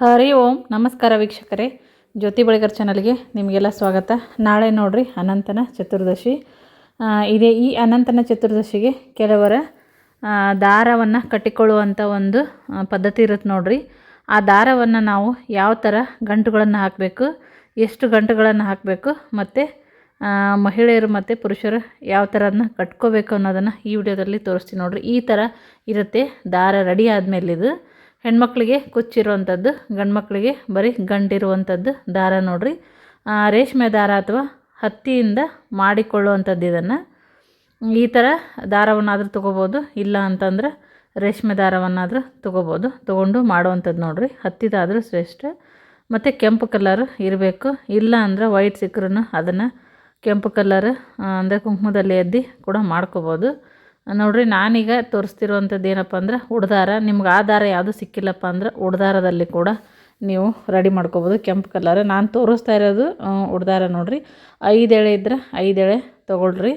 ಹರಿ ಓಂ. ನಮಸ್ಕಾರ ವೀಕ್ಷಕರೇ. ಜ್ಯೋತಿ ಬಳಿಗರ್ ಚಾನಲ್ಗೆ ನಿಮಗೆಲ್ಲ ಸ್ವಾಗತ. ನಾಳೆ ನೋಡ್ರಿ ಅನಂತನ ಚತುರ್ದಶಿ. ಇದೇ ಈ ಅನಂತನ ಚತುರ್ದಶಿಗೆ ಕೆಲವರ ದಾರವನ್ನು ಕಟ್ಟಿಕೊಳ್ಳುವಂಥ ಒಂದು ಪದ್ಧತಿ ಇರುತ್ತೆ ನೋಡ್ರಿ. ಆ ದಾರವನ್ನು ನಾವು ಯಾವ ಥರ ಗಂಟುಗಳನ್ನು ಹಾಕಬೇಕು, ಎಷ್ಟು ಗಂಟುಗಳನ್ನು ಹಾಕಬೇಕು, ಮತ್ತು ಮಹಿಳೆಯರು ಮತ್ತು ಪುರುಷರು ಯಾವ ಥರ ಅದನ್ನ ಕಟ್ಕೋಬೇಕು ಅನ್ನೋದನ್ನು ಈ ವಿಡಿಯೋದಲ್ಲಿ ತೋರಿಸ್ತೀನಿ ನೋಡ್ರಿ. ಈ ಥರ ಇರುತ್ತೆ ದಾರ ರೆಡಿ ಆದಮೇಲೆ ಇದು ಹೆಣ್ಮಕ್ಳಿಗೆ ಕುಚ್ಚಿರುವಂಥದ್ದು ಗಂಡು ಮಕ್ಕಳಿಗೆ ಬರೀ ಗಂಟಿರುವಂಥದ್ದು ದಾರ ನೋಡ್ರಿ. ರೇಷ್ಮೆ ದಾರ ಅಥವಾ ಹತ್ತಿಯಿಂದ ಮಾಡಿಕೊಳ್ಳುವಂಥದ್ದು ಇದನ್ನು. ಈ ಥರ ದಾರವನ್ನಾದರೂ ತೊಗೋಬೋದು, ಇಲ್ಲ ಅಂತಂದ್ರೆ ರೇಷ್ಮೆ ದಾರವನ್ನಾದರೂ ತೊಗೋಬೋದು, ತೊಗೊಂಡು ಮಾಡುವಂಥದ್ದು ನೋಡಿರಿ. ಹತ್ತಿದಾದರೂ ಶ್ರೇಷ್ಠ. ಮತ್ತು ಕೆಂಪು ಕಲರ್ ಇರಬೇಕು, ಇಲ್ಲ ಅಂದ್ರೆ ವೈಟ್ ಸಿಕ್ಕರೂ ಅದನ್ನು ಕೆಂಪು ಕಲರ್ ಅಂದರೆ ಕುಂಕುಮದಲ್ಲಿ ಎದ್ದು ಕೂಡ ಮಾಡ್ಕೋಬೋದು. ನೋಡ್ರಿ, ನಾನೀಗ ತೋರಿಸ್ತಿರುವಂಥದ್ದು ಏನಪ್ಪ ಅಂದ್ರೆ ಉಡ್ದಾರ. ನಿಮ್ಗೆ ಆ ದಾರ ಯಾವುದು ಸಿಕ್ಕಿಲ್ಲಪ್ಪ ಅಂದ್ರೆ ಉಡ್ದಾರದಲ್ಲಿ ಕೂಡ ನೀವು ರೆಡಿ ಮಾಡ್ಕೋಬೋದು ಕೆಂಪು ಕಲರ್ ನಾನು ತೋರಿಸ್ತಾ ಇರೋದು ಉಡ್ದಾರ ನೋಡಿರಿ. ಐದು ಎಳೆ ಇದ್ರೆ ಐದು ಎಳೆ ತೊಗೊಳ್ರಿ.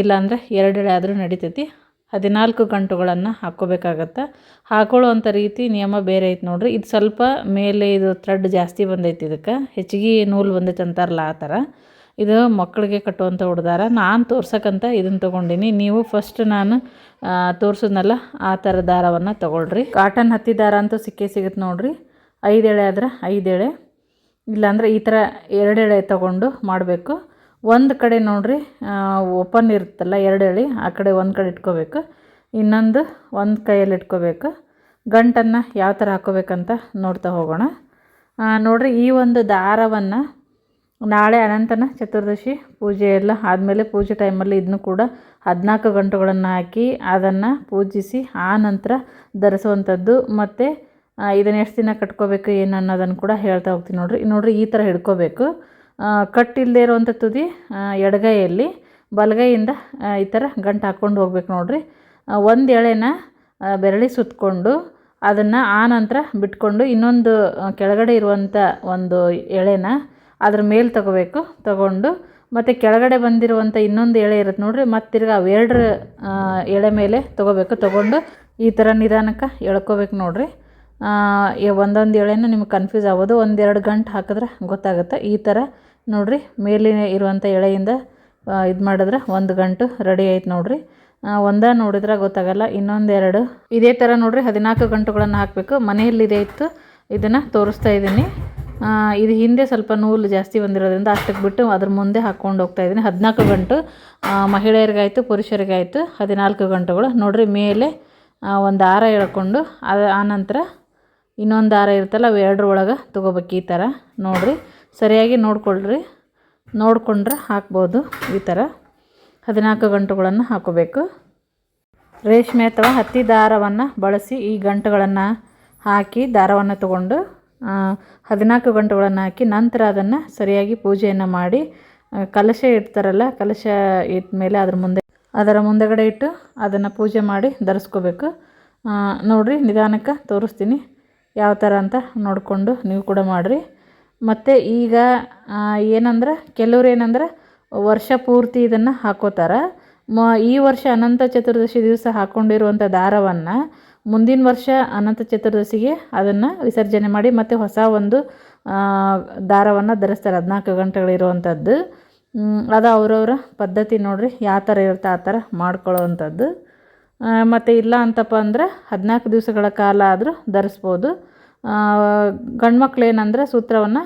ಇಲ್ಲಾಂದರೆ ಇಲ್ಲಾಂದ್ರೆ ಎರಡು ಎಳೆ ಆದರೂ ನಡಿತೈತಿ. ಹದಿನಾಲ್ಕು ಗಂಟುಗಳನ್ನು ಹಾಕ್ಕೋಬೇಕಾಗತ್ತೆ. ಹಾಕೊಳ್ಳುವಂಥ ರೀತಿ ನಿಯಮ ಬೇರೆ ಐತೆ ನೋಡ್ರಿ. ಇದು ಸ್ವಲ್ಪ ಮೇಲೆ ಇದು ಥ್ರೆಡ್ ಜಾಸ್ತಿ ಬಂದೈತಿ ಇದಕ್ಕೆ. ಹೆಚ್ಚಿಗೆ ನೂಲು ಬಂದೈತೆ ಅಂತಾರಲ್ಲ ಆ ಥರ. ಇದು ಮಕ್ಕಳಿಗೆ ಕಟ್ಟುವಂಥ ಉಡ್ದಾರ. ನಾನು ತೋರ್ಸಕ್ಕಂತ ಇದನ್ನು ತೊಗೊಂಡಿನಿ. ನೀವು ಫಸ್ಟ್ ನಾನು ತೋರಿಸಿದ್ನಲ್ಲ, ಆ ಥರ ದಾರವನ್ನು ತೊಗೊಳ್ರಿ. ಕಾಟನ್ ಹತ್ತಿ ದಾರ ಅಂತೂ ಸಿಕ್ಕೇ ಸಿಗುತ್ತೆ ನೋಡಿರಿ. ಐದು ಎಳೆ ಆದ್ರೆ ಐದು ಎಳೆ. ಇಲ್ಲಾಂದ್ರೆ ಈ ಥರ ಎರಡೆಳೆ ತೊಗೊಂಡು ಮಾಡಬೇಕು. ಒಂದು ಕಡೆ ನೋಡಿರಿ ಓಪನ್ ಇರುತ್ತಲ್ಲ ಎರಡೆಳೆ ಆ ಕಡೆ ಒಂದು ಕಡೆ ಇಟ್ಕೋಬೇಕು. ಇನ್ನೊಂದು ಒಂದು ಕೈಯಲ್ಲಿ ಇಟ್ಕೋಬೇಕು. ಗಂಟನ್ನು ಯಾವ ಥರ ಹಾಕೋಬೇಕಂತ ನೋಡ್ತಾ ಹೋಗೋಣ. ನೋಡ್ರಿ ಈ ಒಂದು ದಾರವನ್ನು ನಾಳೆ ಅನಂತನ ಚತುರ್ದಶಿ ಪೂಜೆ ಎಲ್ಲ ಆದಮೇಲೆ ಪೂಜೆ ಟೈಮಲ್ಲಿ ಇದನ್ನು ಕೂಡ ಹದಿನಾಲ್ಕು ಗಂಟುಗಳನ್ನು ಹಾಕಿ ಅದನ್ನು ಪೂಜಿಸಿ ಆ ನಂತರ ಧರಿಸುವಂಥದ್ದು. ಮತ್ತು ಇದನ್ನು ಎಷ್ಟು ದಿನ ಕಟ್ಕೋಬೇಕು, ಏನು ಅನ್ನೋದನ್ನು ಕೂಡ ಹೇಳ್ತಾ ಹೋಗ್ತೀನಿ ನೋಡ್ರಿ. ನೋಡಿರಿ ಈ ಥರ ಹಿಡ್ಕೋಬೇಕು. ಕಟ್ಟಿಲ್ಲದೆ ಇರುವಂಥ ತುದಿ ಎಡಗೈಯಲ್ಲಿ, ಬಲಗೈಯಿಂದ ಈ ಥರ ಗಂಟು ಹಾಕ್ಕೊಂಡು ಹೋಗ್ಬೇಕು ನೋಡಿರಿ. ಒಂದು ಎಳೆನ ಬೆರಳಿ ಸುತ್ತಕೊಂಡು ಅದನ್ನು ಆ ನಂತರ ಬಿಟ್ಕೊಂಡು ಇನ್ನೊಂದು ಕೆಳಗಡೆ ಇರುವಂಥ ಒಂದು ಎಳೆನ ಅದ್ರ ಮೇಲೆ ತಗೋಬೇಕು, ತಗೊಂಡು ಮತ್ತು ಕೆಳಗಡೆ ಬಂದಿರುವಂಥ ಇನ್ನೊಂದು ಎಳೆ ಇರುತ್ತೆ ನೋಡಿರಿ, ಮತ್ತು ತಿರ್ಗಿ ಅವೆರಡರ ಎಳೆ ಮೇಲೆ ತಗೋಬೇಕು, ತಗೊಂಡು ಈ ಥರ ನಿಧಾನಕ್ಕೆ ಎಳ್ಕೋಬೇಕು ನೋಡಿರಿ. ಒಂದೊಂದು ಎಳೆನ ನಿಮ್ಗೆ ಕನ್ಫ್ಯೂಸ್ ಆಗೋದು, ಒಂದೆರಡು ಗಂಟು ಹಾಕಿದ್ರೆ ಗೊತ್ತಾಗುತ್ತೆ. ಈ ಥರ ನೋಡಿರಿ, ಮೇಲಿನ ಇರುವಂಥ ಎಳೆಯಿಂದ ಇದು ಮಾಡಿದ್ರೆ ಒಂದು ಗಂಟು ರೆಡಿ ಆಯ್ತು ನೋಡಿರಿ. ಒಂದಾ ನೋಡಿದ್ರೆ ಗೊತ್ತಾಗಲ್ಲ ಇನ್ನೊಂದೆರಡು ಇದೇ ಥರ ನೋಡಿರಿ, ಹದಿನಾಲ್ಕು ಗಂಟುಗಳನ್ನು ಹಾಕಬೇಕು. ಮನೆಯಲ್ಲಿ ಇದೇ ಇತ್ತು, ಇದನ್ನು ತೋರಿಸ್ತಾ ಇದ್ದೀನಿ ಇದು ಹಿಂದೆ ಸ್ವಲ್ಪ ನೂಲು ಜಾಸ್ತಿ ಬಂದಿರೋದ್ರಿಂದ ಅಷ್ಟಕ್ಕೆ ಬಿಟ್ಟು ಅದ್ರ ಮುಂದೆ ಹಾಕ್ಕೊಂಡು ಹೋಗ್ತಾ ಇದ್ದೀನಿ. ಹದಿನಾಲ್ಕು ಗಂಟು ಮಹಿಳೆಯರಿಗಾಯಿತು, ಪುರುಷರಿಗಾಯಿತು ಹದಿನಾಲ್ಕು ಗಂಟುಗಳು. ನೋಡಿರಿ ಮೇಲೆ ಒಂದು ಹಾರ ಎಳ್ಕೊಂಡು ಅದು ಆನಂತರ ಇನ್ನೊಂದು ಹಾರ ಇರುತ್ತಲ್ಲ, ಅವು ಎರಡರ ಒಳಗೆ ತೊಗೋಬೇಕು ಈ ಥರ. ನೋಡಿರಿ, ಸರಿಯಾಗಿ ನೋಡ್ಕೊಳ್ರಿ, ನೋಡಿಕೊಂಡ್ರೆ ಹಾಕ್ಬೋದು ಈ ಥರ. ಹದಿನಾಲ್ಕು ಗಂಟುಗಳನ್ನು ಹಾಕೋಬೇಕು. ರೇಷ್ಮೆ ಅಥವಾ ಹತ್ತಿ ದಾರವನ್ನು ಬಳಸಿ ಈ ಗಂಟುಗಳನ್ನು ಹಾಕಿ ದಾರವನ್ನು ತಗೊಂಡು ಹದಿನಾಲ್ಕು ಗಂಟುಗಳನ್ನು ಹಾಕಿ ನಂತರ ಅದನ್ನು ಸರಿಯಾಗಿ ಪೂಜೆಯನ್ನು ಮಾಡಿ ಕಲಶ ಇಡ್ತಾರಲ್ಲ, ಕಲಶ ಇಟ್ಟ ಮೇಲೆ ಅದ್ರ ಮುಂದೆ, ಅದರ ಮುಂದೆಗಡೆ ಇಟ್ಟು ಅದನ್ನು ಪೂಜೆ ಮಾಡಿ ಧರಿಸ್ಕೋಬೇಕು. ನೋಡ್ರಿ, ನಿಧಾನಕ್ಕೆ ತೋರಿಸ್ತೀನಿ. ಯಾವ ಥರ ಅಂತ ನೋಡಿಕೊಂಡು ನೀವು ಕೂಡ ಮಾಡಿರಿ. ಮತ್ತು ಈಗ ಏನಂದ್ರೆ, ಕೆಲವ್ರು ಏನಂದ್ರೆ, ವರ್ಷ ಪೂರ್ತಿ ಇದನ್ನು ಹಾಕೋತಾರೆ. ಮ, ಈ ವರ್ಷ ಅನಂತ ಚತುರ್ದಶಿ ದಿವಸ ಹಾಕ್ಕೊಂಡಿರುವಂಥ ದಾರವನ್ನು ಮುಂದಿನ ವರ್ಷ ಅನಂತ ಚತುರ್ದಶಿಗೆ ಅದನ್ನು ವಿಸರ್ಜನೆ ಮಾಡಿ ಮತ್ತು ಹೊಸ ಒಂದು ದಾರವನ್ನು ಧರಿಸ್ತಾರೆ. ಹದಿನಾಲ್ಕು ಗಂಟೆಗಳಿರುವಂಥದ್ದು ಅದು ಅವರವರ ಪದ್ಧತಿ ನೋಡಿರಿ. ಯಾವ ಥರ ಇರುತ್ತೆ ಆ ಥರ ಮಾಡ್ಕೊಳ್ಳೋವಂಥದ್ದು ಮತ್ತು ಇಲ್ಲ ಅಂತಪ್ಪ ಅಂದ್ರೆ ಹದಿನಾಲ್ಕು ದಿವಸಗಳ ಕಾಲ ಆದರೂ ಧರಿಸ್ಬೋದು. ಗಂಡು ಮಕ್ಳು ಏನಂದ್ರೆ ಸೂತ್ರವನ್ನು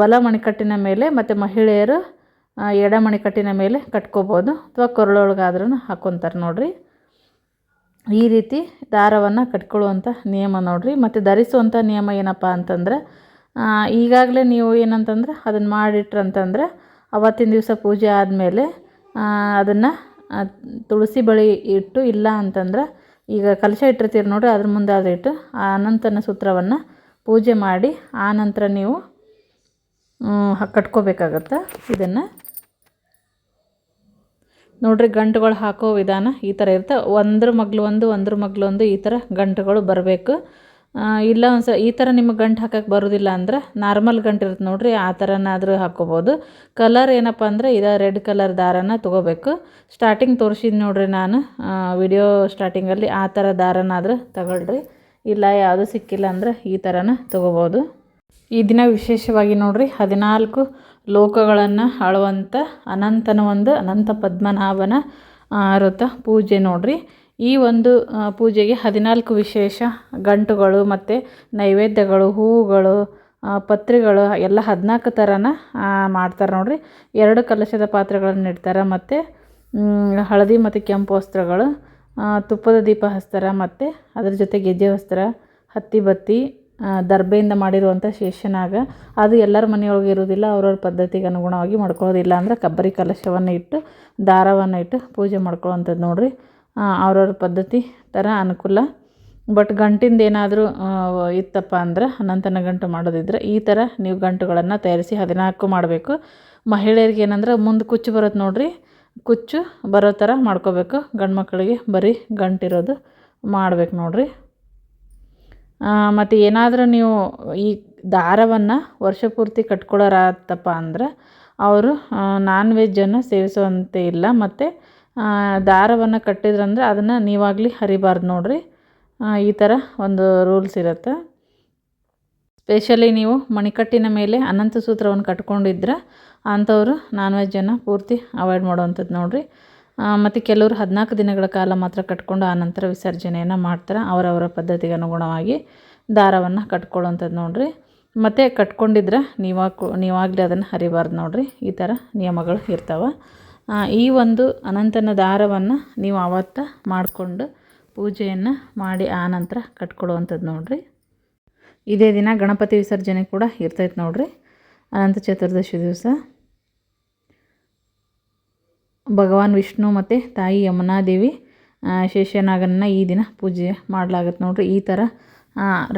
ಬಲ ಮಣಿಕಟ್ಟಿನ ಮೇಲೆ ಮತ್ತು ಮಹಿಳೆಯರು ಎಡ ಮಣಿಕಟ್ಟಿನ ಮೇಲೆ ಕಟ್ಕೋಬೋದು. ಅಥವಾ ಕೊರಳೊಳಗಾದ್ರೂ ಹಾಕ್ಕೊತಾರೆ ನೋಡ್ರಿ. ಈ ರೀತಿ ದಾರವನ್ನು ಕಟ್ಕೊಳ್ಳುವಂಥ ನಿಯಮ ನೋಡಿರಿ. ಮತ್ತು ಧರಿಸುವಂಥ ನಿಯಮ ಏನಪ್ಪ ಅಂತಂದ್ರೆ ಈಗಾಗಲೇ ನೀವು ಏನಂತಂದ್ರೆ ಅದನ್ನು ಮಾಡಿಟ್ರಂತಂದ್ರೆ, ಅವತ್ತಿನ ದಿವಸ ಪೂಜೆ ಆದಮೇಲೆ ಅದನ್ನು ತುಳಸಿ ಬಳಿ ಇಟ್ಟು, ಇಲ್ಲ ಅಂತಂದ್ರೆ, ಈಗ ಕಲಶ ಇಟ್ಟಿರ್ತೀರಿ ನೋಡ್ರಿ, ಅದ್ರ ಮುಂದೆ ಅದು ಇಟ್ಟು, ಆ ಅನಂತನ ಸೂತ್ರವನ್ನು ಪೂಜೆ ಮಾಡಿ, ಆ ನಂತರ ನೀವು ಕಟ್ಕೋಬೇಕಾಗತ್ತೆ. ಇದನ್ನು ನೋಡ್ರಿ ಗಂಟುಗಳು ಹಾಕೋ ವಿಧಾನ ಈ ಥರ ಇರುತ್ತೆ. ಒಂದ್ರ ಮಗ್ಲು ಒಂದು, ಒಂದ್ರ ಮಗ್ಲು ಒಂದು ಈ ಥರ ಗಂಟುಗಳು ಬರಬೇಕು. ಇಲ್ಲ ಒಂದು ಸ, ಈ ಥರ ನಿಮಗೆ ಗಂಟು ಹಾಕೋಕ್ಕೆ ಬರೋದಿಲ್ಲ ಅಂದ್ರೆ ನಾರ್ಮಲ್ ಗಂಟು ಇರುತ್ತೆ ನೋಡಿರಿ, ಆ ಥರನಾದರೂ ಹಾಕ್ಕೋಬೋದು ಕಲರ್ ಏನಪ್ಪ ಅಂದರೆ ಇದು ರೆಡ್ ಕಲರ್ ದಾರನ ತೊಗೋಬೇಕು. ಸ್ಟಾರ್ಟಿಂಗ್ ತೋರಿಸಿದ್ದು ನೋಡ್ರಿ ನಾನು. ವಿಡಿಯೋ ಸ್ಟಾರ್ಟಿಂಗಲ್ಲಿ ಆ ಥರ ದಾರನಾದರೂ ತಗೊಳ್ರಿ. ಇಲ್ಲ ಯಾವುದು ಸಿಕ್ಕಿಲ್ಲ ಅಂದ್ರೆ ಈ ಥರನ ತೊಗೋಬೋದು. ಈ ದಿನ ವಿಶೇಷವಾಗಿ ನೋಡ್ರಿ ಹದಿನಾಲ್ಕು ಲೋಕಗಳನ್ನು ಆಳುವಂಥ ಅನಂತನ ಒಂದು ಅನಂತ ಪದ್ಮನಾಭನ ಆರತ ಪೂಜೆ ನೋಡ್ರಿ. ಈ ಒಂದು ಪೂಜೆಗೆ ಹದಿನಾಲ್ಕು ವಿಶೇಷ ಗಂಟುಗಳು ಮತ್ತು ನೈವೇದ್ಯಗಳು, ಹೂವುಗಳು ಪತ್ರಿಗಳು, ಎಲ್ಲ ಹದಿನಾಲ್ಕು ಥರನ ಮಾಡ್ತಾರೆ ನೋಡ್ರಿ. ಎರಡು ಕಲಶದ ಪಾತ್ರೆಗಳನ್ನು ಇಡ್ತಾರೆ ಮತ್ತು ಹಳದಿ ಮತ್ತು ಕೆಂಪು ವಸ್ತ್ರಗಳು ತುಪ್ಪದ ದೀಪ ಹಚ್ತಾರೆ ಮತ್ತು ಅದ್ರ ಜೊತೆ ಗೆಜ್ಜೆ ವಸ್ತ್ರ, ಹತ್ತಿ ಬತ್ತಿ ದರ್ಬೆಯಿಂದ ಮಾಡಿರುವಂಥ ಶೇಷನಾಗ, ಅದು ಎಲ್ಲರ ಮನೆಯೊಳಗೆ ಇರೋದಿಲ್ಲ ಅವ್ರವ್ರ ಪದ್ಧತಿಗೆ ಅನುಗುಣವಾಗಿ ಮಾಡ್ಕೊಳ್ಳೋದಿಲ್ಲ ಅಂದ್ರೆ ಕಬ್ಬರಿ ಕಲಶವನ್ನು ಇಟ್ಟು, ದಾರವನ್ನು ಇಟ್ಟು ಪೂಜೆ ಮಾಡ್ಕೊಳ್ಳೋವಂಥದ್ದು ನೋಡಿರಿ. ಅವ್ರವ್ರ ಪದ್ಧತಿ ಥರ ಅನುಕೂಲ. ಬಟ್ ಗಂಟಿಂದ ಏನಾದರೂ ಇತ್ತಪ್ಪ ಅಂದ್ರೆ ಅನಂತನ ಗಂಟು ಮಾಡೋದಿದ್ರೆ ಈ ಥರ ನೀವು ಗಂಟುಗಳನ್ನು ತಯಾರಿಸಿ ಹದಿನಾಲ್ಕು ಮಾಡಬೇಕು. ಮಹಿಳೆಯರಿಗೆ ಏನಂದ್ರೆ ಮುಂದೆ ಕುಚ್ಚು ಬರುತ್ತೆ ನೋಡಿರಿ. ಕುಚ್ಚು ಬರೋ ಥರ ಮಾಡ್ಕೋಬೇಕು. ಗಂಡು ಮಕ್ಕಳಿಗೆ ಬರೀ ಗಂಟಿರೋದು ಮಾಡ್ಬೇಕು ನೋಡ್ರಿ. ಮತ್ತು ಏನಾದರೂ ನೀವು ಈ ದಾರವನ್ನು ವರ್ಷ ಪೂರ್ತಿ ಕಟ್ಕೊಳ್ಳೋರಾತಪ್ಪ ಅಂದ್ರೆ ಅವರು ನಾನ್ ವೆಜ್ಜನ್ನು ಸೇವಿಸುವಂತೆ ಇಲ್ಲ. ಮತ್ತು ದಾರವನ್ನು ಕಟ್ಟಿದ್ರಂದ್ರೆ ಅದನ್ನು ನೀವಾಗಲಿ ಹರಿಬಾರ್ದು ನೋಡಿರಿ. ಈ ಥರ ಒಂದು ರೂಲ್ಸ್ ಇರುತ್ತೆ. ಸ್ಪೆಷಲಿ ನೀವು ಮಣಿಕಟ್ಟಿನ ಮೇಲೆ ಅನಂತ ಸೂತ್ರವನ್ನು ಕಟ್ಕೊಂಡಿದ್ರೆ ಅಂಥವರು ನಾನ್ ವೆಜ್ಜನ್ನು ಪೂರ್ತಿ ಅವಾಯ್ಡ್ ಮಾಡುವಂಥದ್ದು ನೋಡ್ರಿ. ಮತ್ತು ಕೆಲವರು ಹದಿನಾಲ್ಕು ದಿನಗಳ ಕಾಲ ಮಾತ್ರ ಕಟ್ಕೊಂಡು ಆನಂತರ ವಿಸರ್ಜನೆಯನ್ನು ಮಾಡ್ತಾರೆ. ಅವರವರ ಪದ್ಧತಿಗೆ ಅನುಗುಣವಾಗಿ ದಾರವನ್ನು ಕಟ್ಕೊಳ್ಳುವಂಥದ್ದು ನೋಡಿರಿ. ಮತ್ತು ಕಟ್ಕೊಂಡಿದ್ರೆ ನೀವಾಗ ನೀವಾಗಲೇ ಅದನ್ನು ಹರಿಬಾರ್ದು ನೋಡಿರಿ. ಈ ಥರ ನಿಯಮಗಳು ಇರ್ತಾವೆ. ಈ ಒಂದು ಅನಂತನ ದಾರವನ್ನು ನೀವು ಆವತ್ತು ಮಾಡಿಕೊಂಡು ಪೂಜೆಯನ್ನು ಮಾಡಿ ಆನಂತರ ಕಟ್ಕೊಳ್ಳುವಂಥದ್ದು ನೋಡಿರಿ. ಇದೇ ದಿನ ಗಣಪತಿ ವಿಸರ್ಜನೆ ಕೂಡ ಇರ್ತೈತೆ ನೋಡಿರಿ. ಅನಂತ ಚತುರ್ದಶಿ ದಿವಸ. ಭಗವಾನ್ ವಿಷ್ಣು ಮತ್ತು ತಾಯಿ ಯಮುನಾದೇವಿ ಶೇಷನಾಗನ್ನ ಈ ದಿನ ಪೂಜೆ ಮಾಡಲಾಗತ್ತೆ ನೋಡ್ರಿ. ಈ ಥರ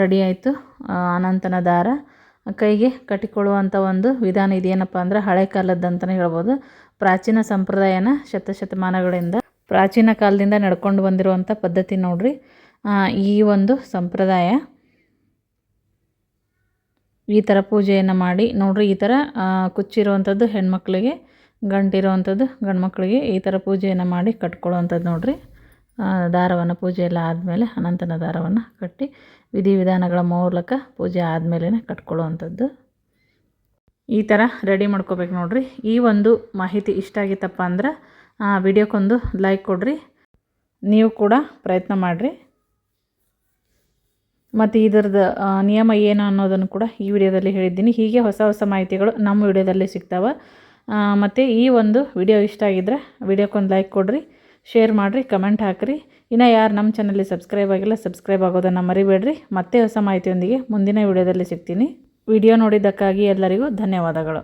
ರೆಡಿ ಆಯಿತು ಅನಂತನ ದಾರ. ಕೈಗೆ ಕಟ್ಟಿಕೊಳ್ಳುವಂಥ ಒಂದು ವಿಧಾನ ಇದೇನಪ್ಪ ಅಂದ್ರೆ ಹಳೆ ಕಾಲದ್ದಂತಲೇ ಹೇಳ್ಬೋದು. ಪ್ರಾಚೀನ ಸಂಪ್ರದಾಯನ ಶತಶತಮಾನಗಳಿಂದ ಪ್ರಾಚೀನ ಕಾಲದಿಂದ ನಡ್ಕೊಂಡು ಬಂದಿರುವಂಥ ಪದ್ಧತಿ ನೋಡ್ರಿ. ಈ ಒಂದು ಸಂಪ್ರದಾಯ ಈ ಥರ ಪೂಜೆಯನ್ನು ಮಾಡಿ ನೋಡ್ರಿ. ಈ ಥರ ಕುಚ್ಚಿರುವಂಥದ್ದು ಹೆಣ್ಮಕ್ಳಿಗೆ ಗಂಟಿರುವಂಥದ್ದು ಗಂಡು ಮಕ್ಕಳಿಗೆ ಈ ಥರ ಪೂಜೆಯನ್ನು ಮಾಡಿ ಕಟ್ಕೊಳ್ಳುವಂಥದ್ದು ಅಂಥದ್ದು ನೋಡಿರಿ ದಾರವನ್ನು ಪೂಜೆ ಎಲ್ಲ ಆದಮೇಲೆ ಅನಂತನ ದಾರವನ್ನು ಕಟ್ಟಿ ವಿಧಿವಿಧಾನಗಳ ಮೂಲಕ ಪೂಜೆ ಆದಮೇಲೆ ಕಟ್ಕೊಳ್ಳುವಂಥದ್ದು. ಈ ಥರ ರೆಡಿ ಮಾಡ್ಕೋಬೇಕು ನೋಡಿರಿ. ಈ ಒಂದು ಮಾಹಿತಿ ಇಷ್ಟ ಆಗಿತ್ತಪ್ಪ ಅಂದ್ರೆ ವಿಡಿಯೋಕ್ಕೊಂದು ಲೈಕ್ ಕೊಡ್ರಿ. ನೀವು ಕೂಡ ಪ್ರಯತ್ನ ಮಾಡಿರಿ. ಮತ್ತು ಇದರದ್ದು ನಿಯಮ ಏನು ಅನ್ನೋದನ್ನು ಕೂಡ ಈ ವಿಡಿಯೋದಲ್ಲಿ ಹೇಳಿದ್ದೀನಿ. ಹೀಗೆ ಹೊಸ ಹೊಸ ಮಾಹಿತಿಗಳು ನಮ್ಮ ವಿಡಿಯೋದಲ್ಲಿ ಸಿಗ್ತಾವೆ. ಮತ್ತು ಈ ಒಂದು ವಿಡಿಯೋ ಇಷ್ಟ ಆಗಿದ್ದರೆ ವಿಡಿಯೋಕ್ಕೊಂದು ಲೈಕ್ ಕೊಡ್ರಿ, ಶೇರ್ ಮಾಡಿರಿ, ಕಮೆಂಟ್ ಹಾಕಿರಿ. ಇನ್ನು ಯಾರು ನಮ್ಮ ಚಾನಲ್ಲಿ ಸಬ್ಸ್ಕ್ರೈಬ್ ಆಗಿಲ್ಲ, ಸಬ್ಸ್ಕ್ರೈಬ್ ಆಗೋದನ್ನು ಮರಿಬೇಡ್ರಿ. ಮತ್ತೆ ಹೊಸ ಮಾಹಿತಿಯೊಂದಿಗೆ ಮುಂದಿನ ವಿಡಿಯೋದಲ್ಲಿ ಸಿಗ್ತೀನಿ. ವಿಡಿಯೋ ನೋಡಿದ್ದಕ್ಕಾಗಿ ಎಲ್ಲರಿಗೂ ಧನ್ಯವಾದಗಳು.